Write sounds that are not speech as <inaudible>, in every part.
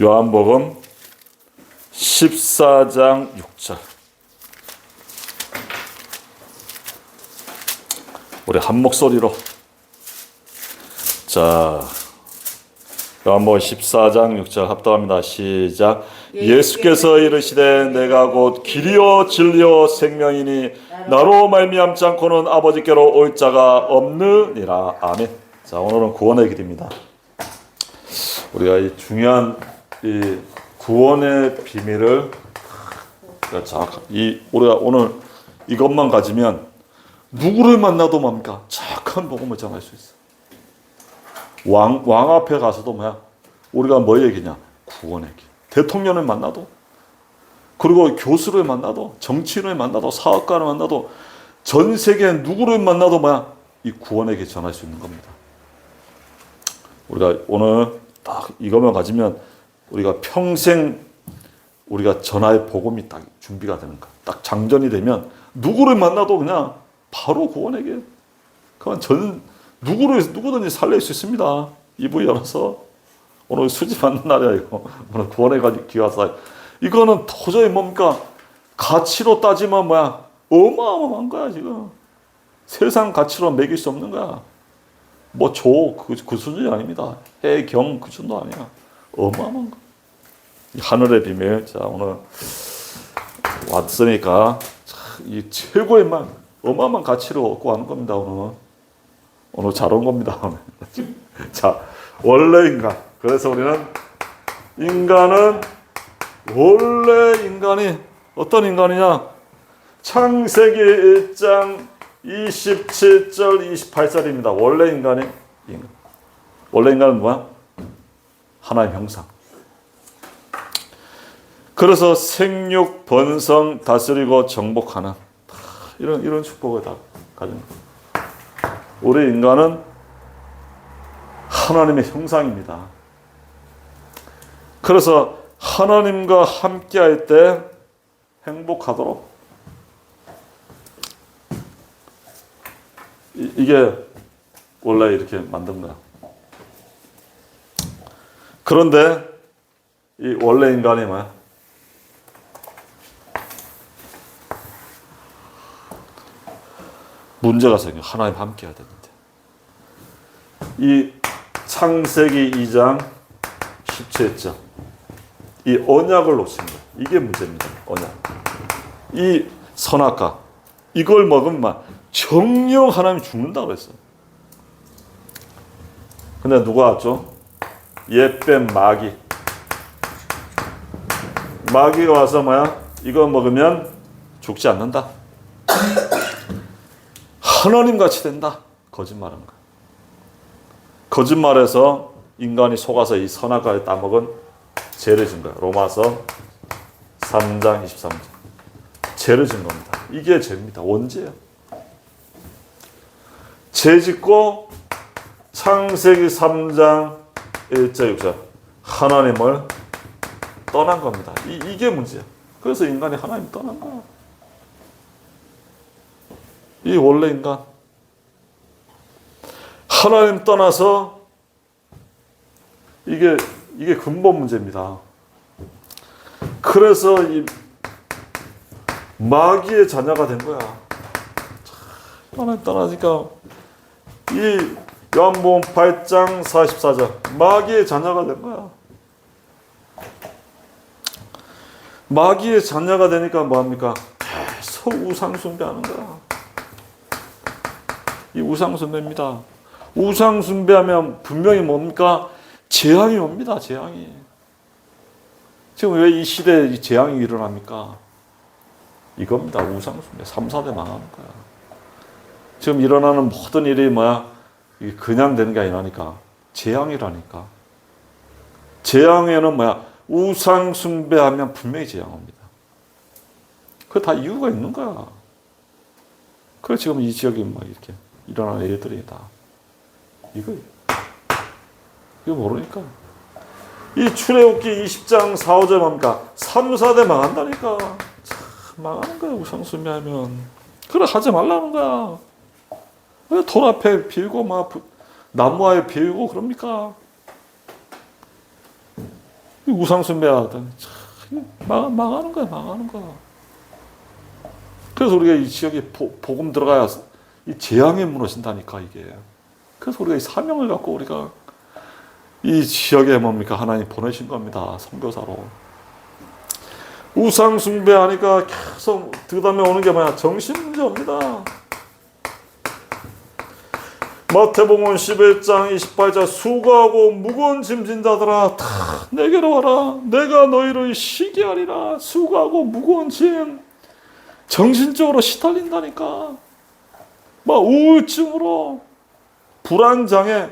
요한복음 14장 6절. 우리 한 목소리로 자 요한복음 14장 6절 합독합니다. 시작. 예수께서 이르시되 내가 곧 길이요 진리요 생명이니 나로 말미암지 않고는 아버지께로 올 자가 없느니라. 아멘. 자 오늘은 구원의 길입니다. 우리가 이 중요한 이 구원의 비밀을 자, 이 우리가 오늘 이것만 가지면 누구를 만나도 뭡니까? 착한 복음을 전할 수 있어. 왕, 왕 앞에 가서도 뭐야? 우리가 뭐 얘기냐? 구원의 길. 대통령을 만나도, 그리고 교수를 만나도, 정치인을 만나도, 사업가를 만나도, 전 세계 누구를 만나도 뭐야? 이 구원의 길 전할 수 있는 겁니다. 우리가 오늘 딱 이것만 가지면 우리가 평생 우리가 전할 복음이 딱 준비가 되는 거야. 딱 장전이 되면 누구를 만나도 그냥 바로 구원의 길. 그건 전 누구를 누구든지 살릴 수 있습니다. 이부 열어서 오늘 수지 받는 날이야 이거. 오늘 구원의 가지 기와사. 이거는 도저히 뭡니까 가치로 따지면 뭐야 어마어마한 거야 지금. 세상 가치로 매길 수 없는 거야. 뭐조그 그 수준이 아닙니다. 해경 그 정도 아니야. 어마어마한 거. 이 하늘의 비밀. 자 오늘 왔으니까 참, 이 최고의 만 어마어마한 가치를 얻고 하는 겁니다 오늘. 오늘 잘 온 겁니다 오늘. <laughs> 자 원래 인간. 그래서 우리는 인간은 원래 인간이 어떤 인간이냐? 창세기 1장 27절 28절입니다. 원래 인간이 인간. 원래 인간은 뭐야? 하나의 형상. 그래서 생육, 번성, 다스리고 정복하는 이런 이런 축복을 다 가진. 우리 인간은 하나님의 형상입니다. 그래서 하나님과 함께할 때 행복하도록 이, 이게 원래 이렇게 만든 거야. 그런데 이 원래 인간이 뭐야? 문제가 생겨. 하나님 함께 해야 되는데. 이 창세기 2장 17절. 이 언약을 놓친 거. 이게 문제입니다. 언약. 이 선악과 이걸 먹으면 정령 하나님이 죽는다고 그랬어. 근데 누가 왔죠? 옛뱀 마귀. 마귀가 와서 뭐야? 이거 먹으면 죽지 않는다. 하나님 같이 된다. 거짓말한 거야. 거짓말해서 인간이 속아서 이 선악과를 따먹은 죄를 진 거야. 로마서 3장 23절. 죄를 진 겁니다. 이게 죄입니다. 원죄예요. 죄 짓고 창세기 3장 1절 6절 하나님을 떠난 겁니다. 이, 이게 문제야. 그래서 인간이 하나님 떠난 거야. 이 원래 인간 하나님 떠나서 이게 이게 근본 문제입니다. 그래서 이 마귀의 자녀가 된 거야. 하나님 떠나니까 이 요한복음 8장 44절 마귀의 자녀가 된 거야. 마귀의 자녀가 되니까 뭐 합니까? 계속 우상 숭배하는 거야. 이 우상 숭배입니다. 우상 숭배하면 분명히 뭡니까? 재앙이 옵니다. 재앙이. 지금 왜 이 시대에 이 재앙이 일어납니까? 이겁니다. 우상 숭배. 3, 4대 망하는 거야. 지금 일어나는 모든 일이 뭐야? 그냥 되는 게 아니라니까. 재앙이라니까. 재앙에는 뭐야? 우상 숭배하면 분명히 재앙 옵니다. 그 다 이유가 있는 거야. 그래 지금 이 지역에 막 이렇게 일어나는 일들이 다 이거 이거 모르니까 이 출애굽기 20장 4, 5절 뭡니까? 3, 4대 망한다니까. 참 망하는 거야 우상 숭배하면. 그래 하지 말라는 거야. 왜 돌 앞에 빌고 막 나무에 빌고 그럽니까? 우상숭배하던 참, 망, 망하는 거야, 망하는 거야. 그래서 우리가 이 지역에 보, 복음 들어가야 이 재앙에 무너진다니까 이게. 그래서 우리가 이 사명을 갖고 우리가 이 지역에 뭡니까? 하나님 보내신 겁니다 선교사로. 우상 숭배하니까 계속 그다음에 오는 게 뭐야? 정신 문제입니다. 마태복음 11장 28절 수고하고 무거운 짐진 자들아 다 내게로 와라. 내가 너희를 쉬게 하리라. 수고하고 무거운 짐. 정신적으로 시달린다니까 막 우울증으로 불안장애.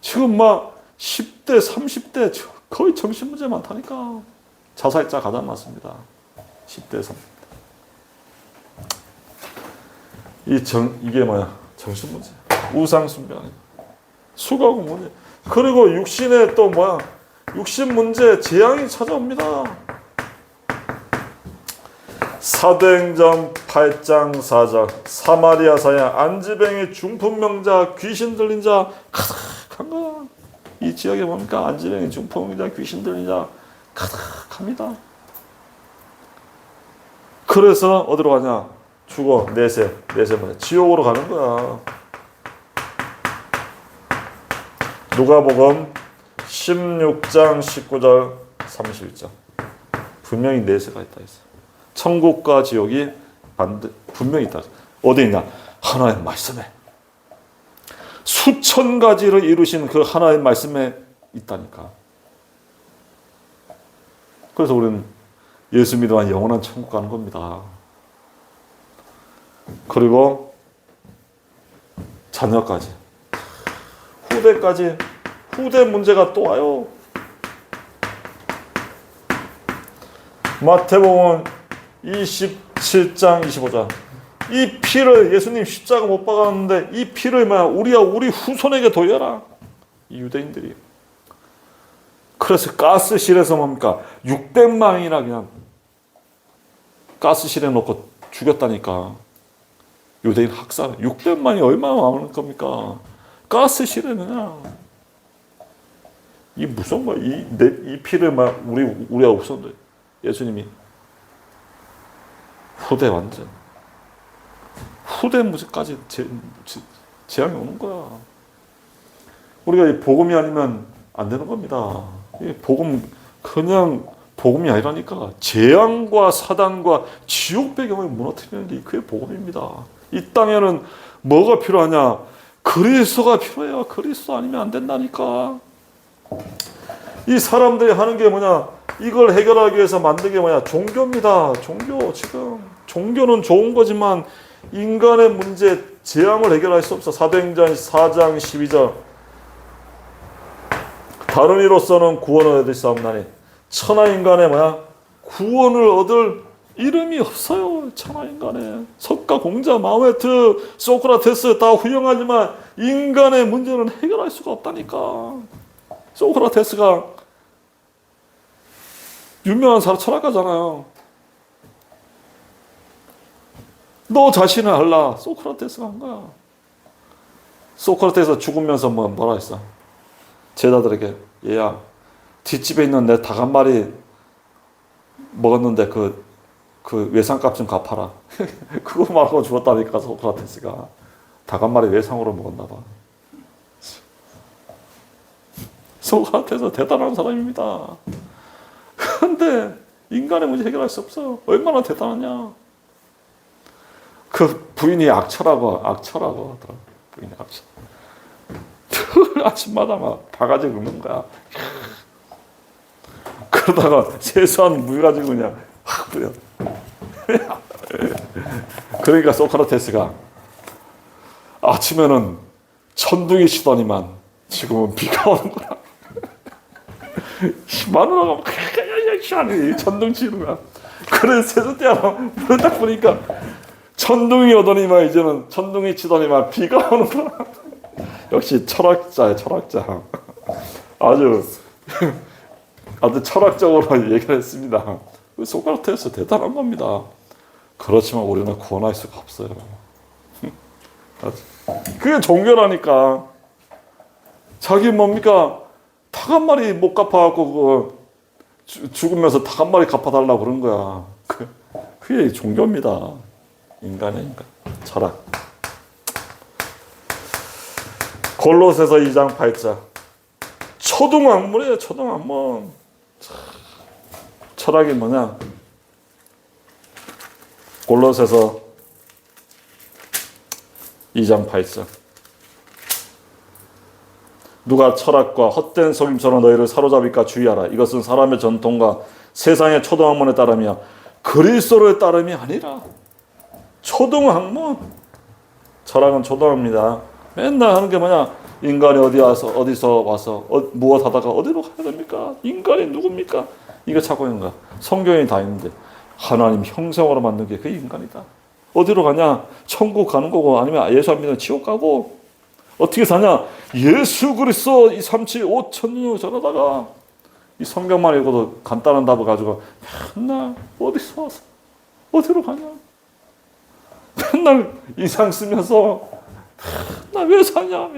지금 막 10대 30대 거의 정신 문제 많다니까. 자살자 가장 많습니다. 10대 30대. 이정 이게 뭐야? 정신 문제. 우상 숭배 아니고 수고하고 문제. 그리고 육신에 또 뭐야? 육신 문제 재앙이 찾아옵니다 사도행전 8장 4절 사마리아 사야 안지병이 중풍명자 귀신 들린 자 가득한 거야 이 지역에 뭡니까 안지병이 중풍명자 귀신 들린 자 가득합니다. 그래서 어디로 가냐? 죽어 내세 내세 뭐야 지옥으로 가는 거야. 누가복음 16장 19절 31절. 분명히 내세가 있다 했어. 천국과 지옥이 분명히 있다. 어디 있냐? 하나의 말씀에 수천 가지를 이루신 그 하나의 말씀에 있다니까. 그래서 우리는 예수 믿어야 영원한 천국 가는 겁니다. 그리고 자녀까지 후대까지 후대 문제가 또 와요. 마태복음 27장 25절. 이 피를 예수님 십자가 못 박았는데 이 피를 뭐야 우리야 우리 후손에게 돌려라. 이 유대인들이. 그래서 가스실에서 뭡니까 600만이나 그냥 가스실에 놓고 죽였다니까. 유대인 학살 600만이 얼마나 많은 겁니까? 가스실에 그냥 이 무슨 거야? 이, 내, 이 피를 막 우리 우리가 없었는데 예수님이 후대 완전 후대 무지까지 제, 제, 재앙이 오는 거야. 우리가 이 복음이 아니면 안 되는 겁니다. 이 복음 그냥 복음이 아니라니까 재앙과 사단과 지옥 배경을 무너뜨리는 게 그게 복음입니다. 이 땅에는 뭐가 필요하냐? 그리스도가 필요해요. 그리스도 아니면 안 된다니까. 이 사람들이 하는 게 뭐냐? 이걸 해결하기 위해서 만든 게 뭐냐? 종교입니다. 종교 지금 종교는 좋은 거지만 인간의 문제 재앙을 해결할 수 없어. 사도행전 4장 12절. 다른 이로서는 구원을 얻을 수 없나니 천하 인간의 뭐야? 구원을 얻을 이름이 없어요. 천하 인간에 석가 공자 마호메트 소크라테스 다 훌륭하지만 인간의 문제는 해결할 수가 없다니까. 소크라테스가 유명한 사람 철학가잖아요. 너 자신을 알라. 소크라테스가 한 거야. 소크라테스 죽으면서 뭐 뭐라 했어? 제자들에게 얘야 뒷집에 있는 내 닭 한 마리 먹었는데 그, 그 외상값 좀 갚아라. <laughs> 그거 말고 죽었다니까 소크라테스가 닭 한 마리 외상으로 먹었나 봐. 소크라테스 대단한 사람입니다. 그런데 인간의 문제 해결할 수 없어. 얼마나 대단하냐. 그 부인이 악처라고 악처라고 하더라. 부인이 악처. <laughs> 아침마다 막 바가지 긁는 거야. <laughs> 그러다가 세수한 물 가지고 그냥 확 뿌려. <laughs> 그러니까 소크라테스가 아침에는 천둥이 치더니만 지금은 비가 오는 거야. 마누라가 하는 천둥 치는 거야. 그래 세수 때하고 물을 딱 보니까 천둥이 오더니만 이제는 천둥이 치더니만 비가 오는 거야. 역시 철학자야 철학자. 아주 아주 철학적으로 얘기를 했습니다. 소크라테스 대단한 겁니다. 그렇지만 우리는 구원할 수가 없어요. 그게 종교라니까. 자기 뭡니까? 다닭한 마리 못 갚아갖고 그 죽- 죽으면서 닭 한 마리 갚아달라고 그런 거야. 그, 그게 종교입니다. 인간의 인간. 철학. 골로새서 2장 8절. 초등학문이에요, 초등학문. 철학이 뭐냐? 골로새서 2장 8절. 누가 철학과 헛된 속임처럼 너희를 사로잡을까 주의하라. 이것은 사람의 전통과 세상의 초등학문에 따르며 그리스도의 따름이 아니라 초등학문. 철학은 초등학입니다. 맨날 하는 게 뭐냐? 인간이 어디 와서 어디서 와서 어, 무엇 하다가 어디로 가야 됩니까? 인간이 누굽니까? 이거 찾고 있는 거야. 성경에 다 있는데 하나님 형상으로 만든 게 그 인간이다. 어디로 가냐? 천국 가는 거고 아니면 예수 안 믿으면 지옥 가고 어떻게 사냐? 예수 그리스도 이 삼치 오천 년 전하다가 이 성경만 읽어도 간단한 답을 가지고 맨날 어디서 와서 어디로 가냐? 맨날 이상 쓰면서 나 왜 사냐?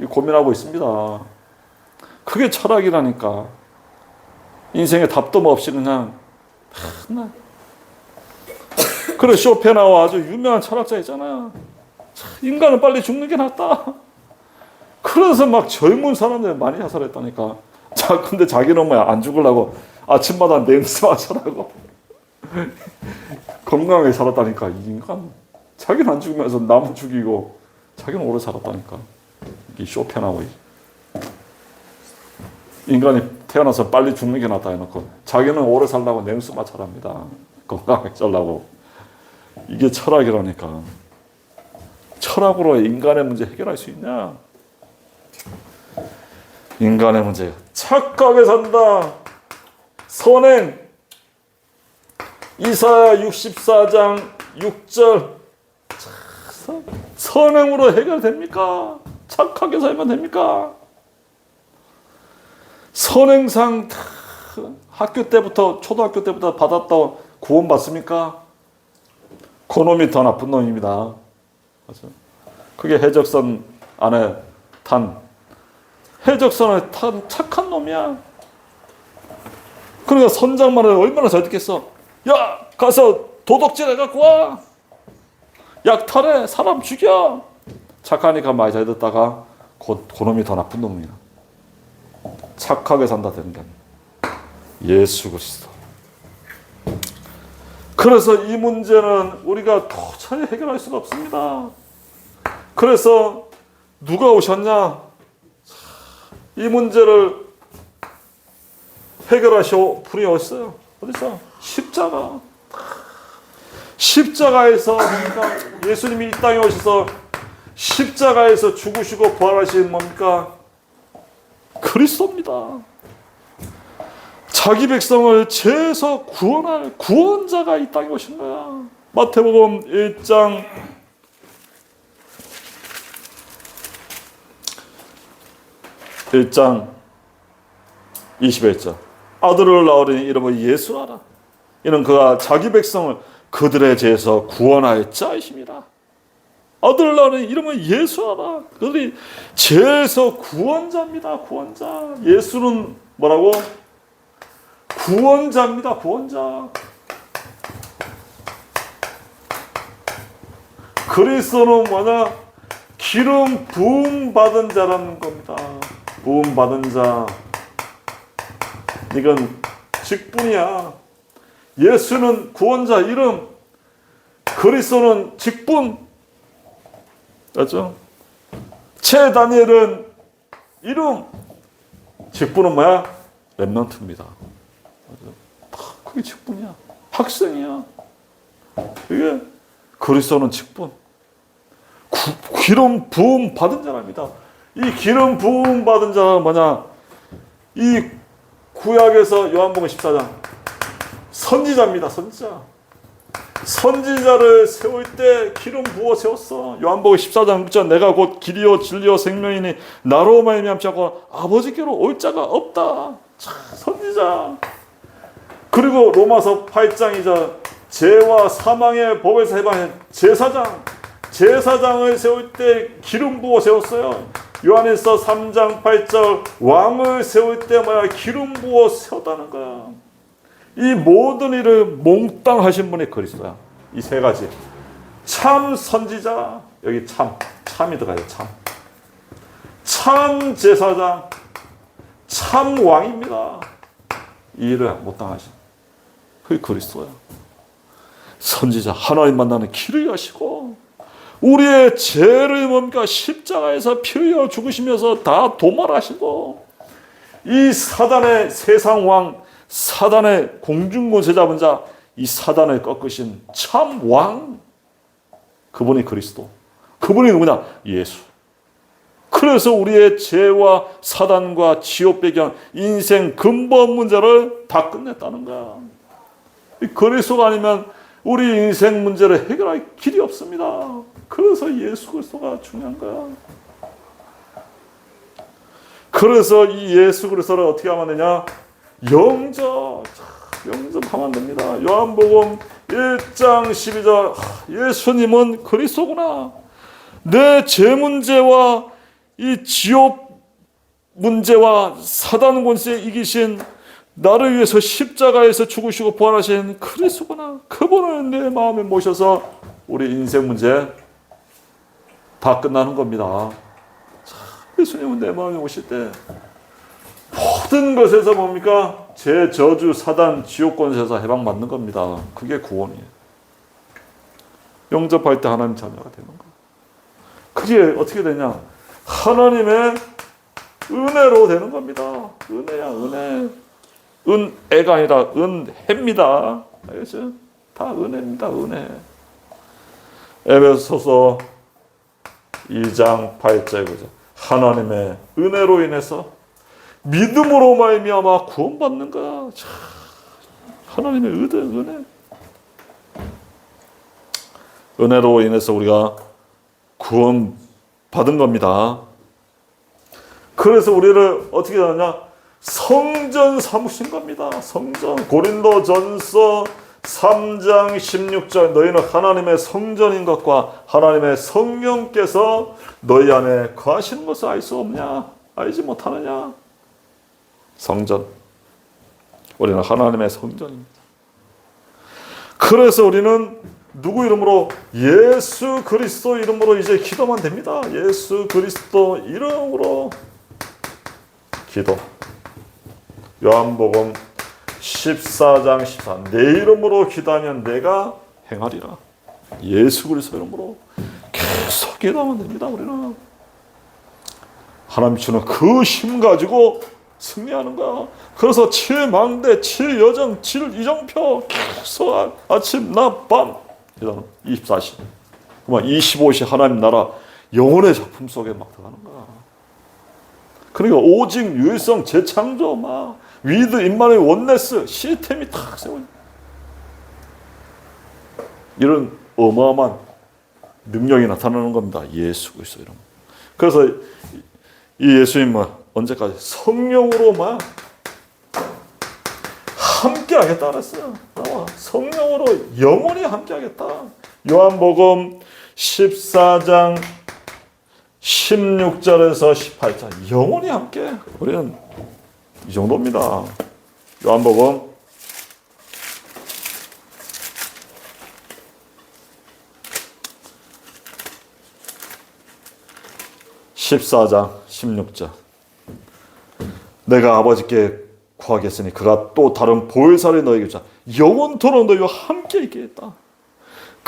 이 고민하고 있습니다. 그게 철학이라니까. 인생에 답도 뭐 없이 그냥 맨날. 그래 쇼펜하우 아주 유명한 철학자 있잖아요. 참, 인간은 빨리 죽는 게 낫다. 그래서 막 젊은 사람들 많이 자살했다니까. 자, 근데 자기는 뭐야 안 죽으려고 아침마다 냄새 마셔라고 <laughs> 건강하게 살았다니까 이 인간. 자기는 안 죽으면서 남은 죽이고 자기는 오래 살았다니까. 이 쇼펜하고 인간이 태어나서 빨리 죽는 게 낫다 해놓고 자기는 오래 살라고 냄새 마찰합니다. 건강하게 살라고. 이게 철학이라니까. 철학으로 인간의 문제 해결할 수 있냐? 인간의 문제. 착하게 산다. 선행. 이사야 64장 6절. 선행으로 해결됩니까? 착하게 살면 됩니까? 선행상 다 학교 때부터 초등학교 때부터 받았던 구원 받습니까? 그놈이 더 나쁜 놈입니다. 그게 해적선 안에 탄 해적선에 탄 착한 놈이야. 그러니까 선장만을 얼마나 잘 듣겠어. 야 가서 도덕질 해갖고 와. 약탈해 사람 죽여. 착하니까 많이 잘 듣다가 그, 그놈이 더 나쁜 놈이야. 착하게 산다 아니야. 예수 그리스도. 그래서 이 문제는 우리가 도저히 해결할 수가 없습니다. 그래서 누가 오셨냐? 이 문제를 해결하시오 분이 어딨어요? 어딨어? 십자가. 십자가에서 뭡니까? 예수님이 이 땅에 오셔서 십자가에서 죽으시고 부활하신 뭡니까? 그리스도입니다. 자기 백성을 죄에서 구원할 구원자가 이 땅에 오신 거야. 마태복음 1장 1장 21절 아들을 낳으리니 이름을 예수하라 이는 그가 자기 백성을 그들의 죄에서 구원할 자이십니다. 아들을 낳으니 이름은 예수하라. 그들이 죄에서 구원자입니다. 구원자. 예수는 뭐라고? 구원자입니다. 구원자. 그리스도는 뭐냐? 기름 부음 받은 자라는 겁니다. 부음 받은 자. 이건 직분이야. 예수는 구원자 이름. 그리스도는 직분. 맞죠? 최 다니엘은 이름. 직분은 뭐야? 랩런트입니다. 그게 직분이야. 학생이야. 이게 그리스도는 직분. 구, 기름 부음 받은 자랍니다. 이 기름 부음 받은 자가 뭐냐? 이 구약에서 요한복음 14장 선지자입니다. 선지자. 선지자를 세울 때 기름 부어 세웠어. 요한복음 14장 6절 내가 곧 길이요 진리요 생명이니 나로 말미암지 않고 아버지께로 올 자가 없다. 참, 선지자. 그리고 로마서 8장이자 죄와 사망의 법에서 해방한 제사장. 제사장을 세울 때 기름 부어 세웠어요. 요한에서 3장 8절 왕을 세울 때 뭐야 기름 부어 세웠다는 거야. 이 모든 일을 몽땅 하신 분이 그리스도야. 이 세 가지. 참 선지자 여기 참 참이 들어가요 참. 참 제사장 참 왕입니다. 이 일을 못당 하신 그게 그리스도야. 선지자 하나님 만나는 길을 여시고 우리의 죄를 뭡니까 십자가에서 피 흘려 죽으시면서 다 도말하시고 이 사단의 세상 왕 사단의 공중권세 잡은 자 이 사단을 꺾으신 참 왕 그분이 그리스도. 그분이 누구냐? 예수. 그래서 우리의 죄와 사단과 지옥 배경 인생 근본 문제를 다 끝냈다는 거야. 이 그리스도가 아니면 우리 인생 문제를 해결할 길이 없습니다. 그래서 예수 그리스도가 중요한 거야. 그래서 이 예수 그리스도를 어떻게 하면 되냐? 영접. 자, 영접하면 됩니다. 요한복음 1장 12절. 예수님은 그리스도구나. 내 죄 문제와 이 지옥 문제와 사단 권세 이기신 나를 위해서 십자가에서 죽으시고 부활하신 그리스도구나. 그분을 내 마음에 모셔서 우리 인생 문제 다 끝나는 겁니다. 자, 예수님은 내 마음에 오실 때 모든 것에서 뭡니까? 제 저주, 사단, 지옥권에서 해방받는 겁니다. 그게 구원이에요. 영접할 때 하나님 자녀가 되는 거. 그게 어떻게 되냐? 하나님의 은혜로 되는 겁니다. 은혜야, 은혜. 은혜가 아니라 은혜입니다. 알겠죠? 다 은혜입니다. 은혜. 에베소서 2장 8절 9절 하나님의 은혜로 인해서 믿음으로 말미암아 구원받는 거야. 참, 하나님의 은혜, 은혜. 은혜로 인해서 우리가 구원 받은 겁니다. 그래서 우리를 어떻게 하냐? 성전 삼으신 겁니다. 성전. 고린도전서 3장 16절 너희는 하나님의 성전인 것과 하나님의 성령께서 너희 안에 거하시는 것을 알 수 없냐? 알지 못하느냐? 성전. 우리는 하나님의 성전입니다. 그래서 우리는 누구 이름으로 예수 그리스도 이름으로 이제 기도만 됩니다. 예수 그리스도 이름으로 기도. 요한복음 14장 14. 내 이름으로 기도하면 내가 행하리라. 예수 그리스도 이름으로 계속 기도하면 됩니다. 우리는 하나님 주는 그 힘 가지고 승리하는 거야. 그래서 7망대, 7여정, 7이정표 계속 아침, 낮, 밤 기도하는 24시. 그만 25시 하나님 나라 영혼의 작품 속에 막 들어가는 거야. 그러니까 오직 유일성 재창조 막 위드 인만의 원네스 시스템이 탁 세워. 이런 어마어마한 능력이 나타나는 겁니다. 예수 그리스도 이름. 그래서 이 예수님은 언제까지 성령으로만 함께 하겠다 그랬어요. 나와 성령으로 영원히 함께 하겠다. 요한복음 14장 16절에서 18절 영원히 함께 우리는 이 정도입니다. 요한복음 14장 16절 내가 아버지께 구하겠으니 그가 또 다른 보혜사를 너에게 주자 영원토록 너희와 함께 있게 했다.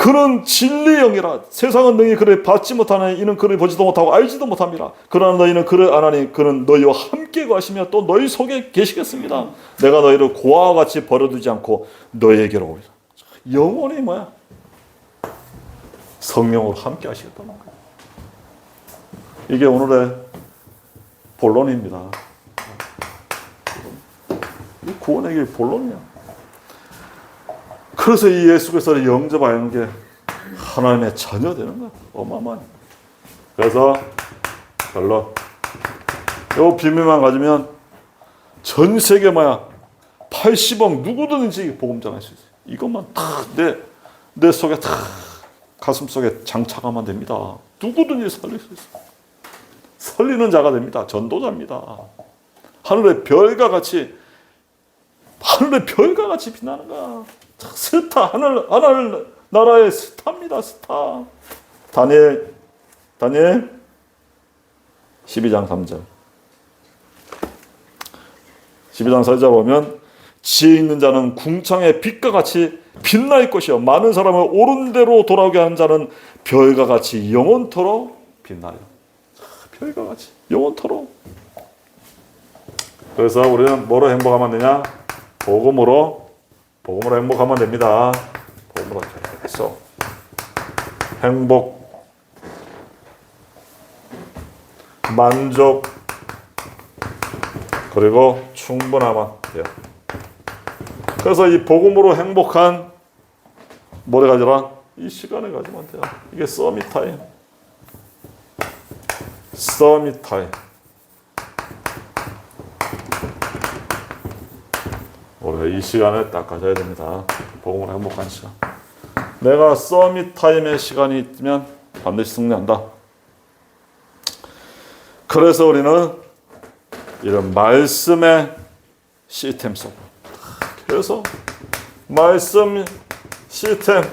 그는 진리의 영이라 세상은 너희 그를 받지 못하니 이는 그를 보지도 못하고 알지도 못합니다. 그러나 너희는 그를 아나니 그는 너희와 함께 가시며 또 너희 속에 계시겠습니다. 내가 너희를 고아와 같이 버려두지 않고 너희에게로 오리라. 영원히 뭐야? 성령으로 함께 하시겠다는 거예요. 이게 오늘의 본론입니다. 이 구원의 길 본론이야. 그래서 이 예수 그리스도를 영접하는 게 하나님의 자녀 되는 거야. 어마어마한. 그래서 결론. 요 비밀만 가지면 전 세계 뭐야 80억 누구든지 복음 전할 수 있어요. 이것만 탁내 내 속에 탁 가슴 속에 장착하면 됩니다. 누구든지 살릴 수 있어. 설리는 자가 됩니다. 전도자입니다. 하늘의 별과 같이 하늘의 별과 같이 빛나는 거야. 스타 하늘 하늘 나라의 스타입니다. 스타. 다니엘 다니엘 12장 3절. 12장 4절 보면 지혜 있는 자는 궁창의 빛과 같이 빛날 것이요 많은 사람을 옳은 대로 돌아오게 하는 자는 별과 같이 영원토록 빛나요. 별과 같이 영원토록. 그래서 우리는 뭐로 행복하면 되냐? 복음으로 복음으로 행복하면 됩니다. 복음으로 계속 행복 만족 그리고 충분하면 돼요. 그래서 이 복음으로 행복한 뭐를 가져라? 이 시간을 가지면 돼요. 이게 서밋 타임. 서밋 타임. 우리가 이 시간을 딱 가져야 됩니다. 복음으로 행복한 시간. 내가 서밋 타임의 시간이 있으면 반드시 승리한다. 그래서 우리는 이런 말씀의 시스템 속 그래서 말씀 시스템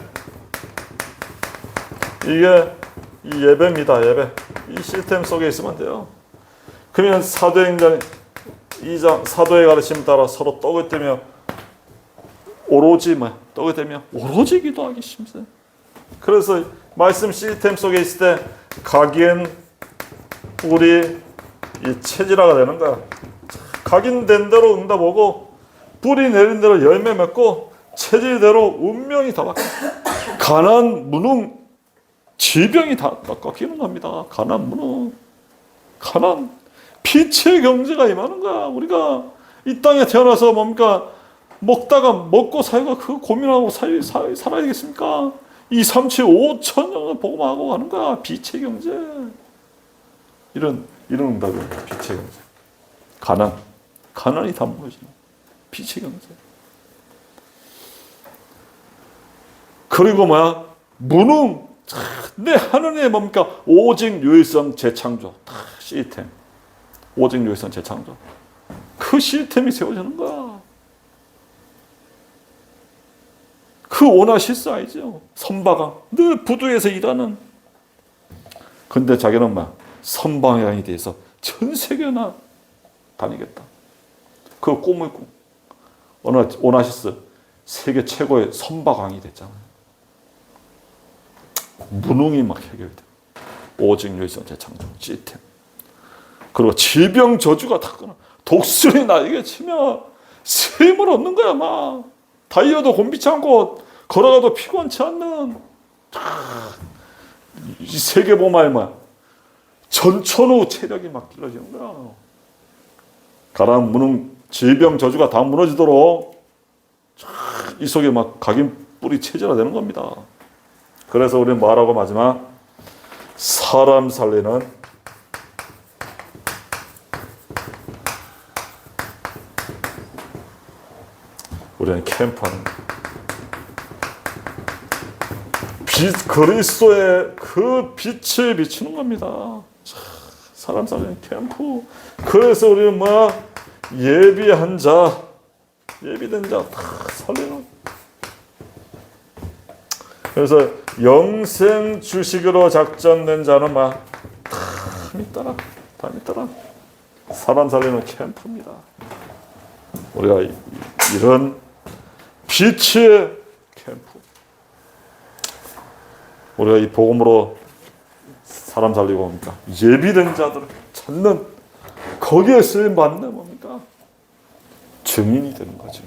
이게 이 예배입니다 예배 이 시스템 속에 있으면 돼요 그러면 사도행전 2장 사도의 가르침 따라 서로 떡을 떼며 오로지 뭐 떡을 떼며 오로지 기도하기 심세 그래서 말씀 시스템 속에 있을 때 가기엔 우리 이 체질화가 되는 거야. 각인된 대로 응답 오고 뿌리 내린 대로 열매 맺고 체질대로 운명이 다 바뀌어. 가난 무능 질병이 다 꺾이는 겁니다. 가난 무능 가난 빛의 경제가 임하는 거야. 우리가 이 땅에 태어나서 뭡니까 먹다가 먹고 살고 그 고민하고 살, 살, 살아야겠습니까? 이 3치 5천 년을 보고하고 가는 거야. 빛의 경제. 이런 이런 응답이 빛의 경제. 가난, 가난이 다 무너지는 빛의 경제. 그리고 뭐야 무능. 내 하늘의 뭡니까 오직 유일성 재창조 다 시스템. 오직 유일성 재창조. 그 시스템이 세워지는 거야. 그 오나시스 알죠? 선박왕 늘 부두에서 일하는. 근데 자기는 막 선방향이 돼서 전 세계나 다니겠다. 그 꿈을 꾸. 오나 오나시스 세계 최고의 선박왕이 됐잖아요. 무능이 막 해결돼. 오직 유일성 재창조 시스템. 그리고 질병 저주가 다 끊어. 독수리 나에게 치면 샘을 얻는 거야 막. 다이어도 곤비치 않고 걸어가도 피곤치 않는 이 세계 보말만 전천후 체력이 막 길어지는 거야. 가라앉 무능 질병 저주가 다 무너지도록 이 속에 막 각인 뿌리 체질화되는 겁니다. 그래서 우리는 뭐라고 마지막 사람 살리는 우리는 캠프하는 거야. 빛 그리스도의 그 빛을 비추는 겁니다. 자, 사람 살리는 캠프. 그래서 우리는 뭐 예비한 자, 예비된 자 다 살리는. 그래서 영생 주식으로 작전된 자는 막다 믿더라, 다 믿더라. 사람 살리는 캠프입니다. 우리가 이- 이런 빛의 캠프. 우리가 이 복음으로 사람 살리고 뭡니까? 예비된 자들을 찾는 거기에 쓰임 받는 뭡니까? 증인이 되는 거죠.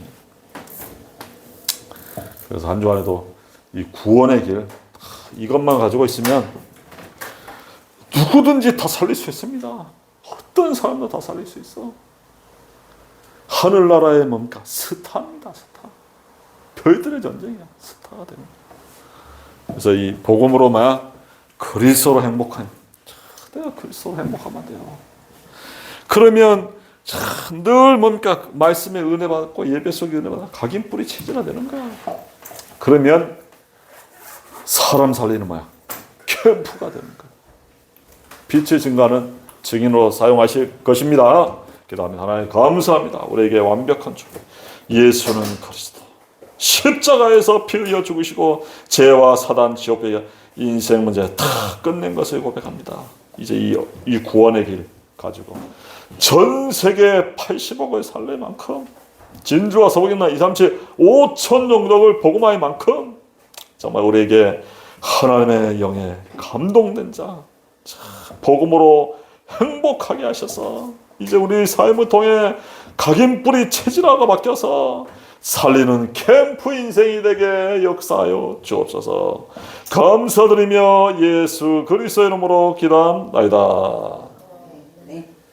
그래서 한 주간에도 이 구원의 길 이것만 가지고 있으면 누구든지 다 살릴 수 있습니다. 어떤 사람도 다 살릴 수 있어. 하늘나라의 뭡니까? 스타입니다. 스타. 별들의 전쟁이야. 스타가. 거야. 그래서 이 복음으로 막 그리스도로 행복한 자, 내가 그리스도로 행복하면 돼요. 그러면 자, 늘 뭡니까 말씀의 은혜 받고 예배 속에 은혜 받아 각인 뿌리 체질화 되는 거야. 그러면 사람 살리는 뭐야 캠프가 되는 거야. 빛의 증가는 증인으로 사용하실 것입니다. 기도하면 하나님 감사합니다. 우리에게 완벽한 주 예수는 그리스도 십자가에서 피 흘려 죽으시고 죄와 사단 지옥의 인생 문제 다 끝낸 것을 고백합니다. 이제 이, 이 구원의 길 가지고 전 세계 80억을 살릴 만큼 진주와 서복이나 2, 3, 7, 5천 종족을 복음할 만큼 정말 우리에게 하나님의 영에 감동된 자, 자, 복음으로 행복하게 하셔서 이제 우리 삶을 통해 각인 뿌리 체질화가 바뀌어서 살리는 캠프 인생이 되게 역사하여 주옵소서. 감사드리며 예수 그리스도의 이름으로 기도합나이다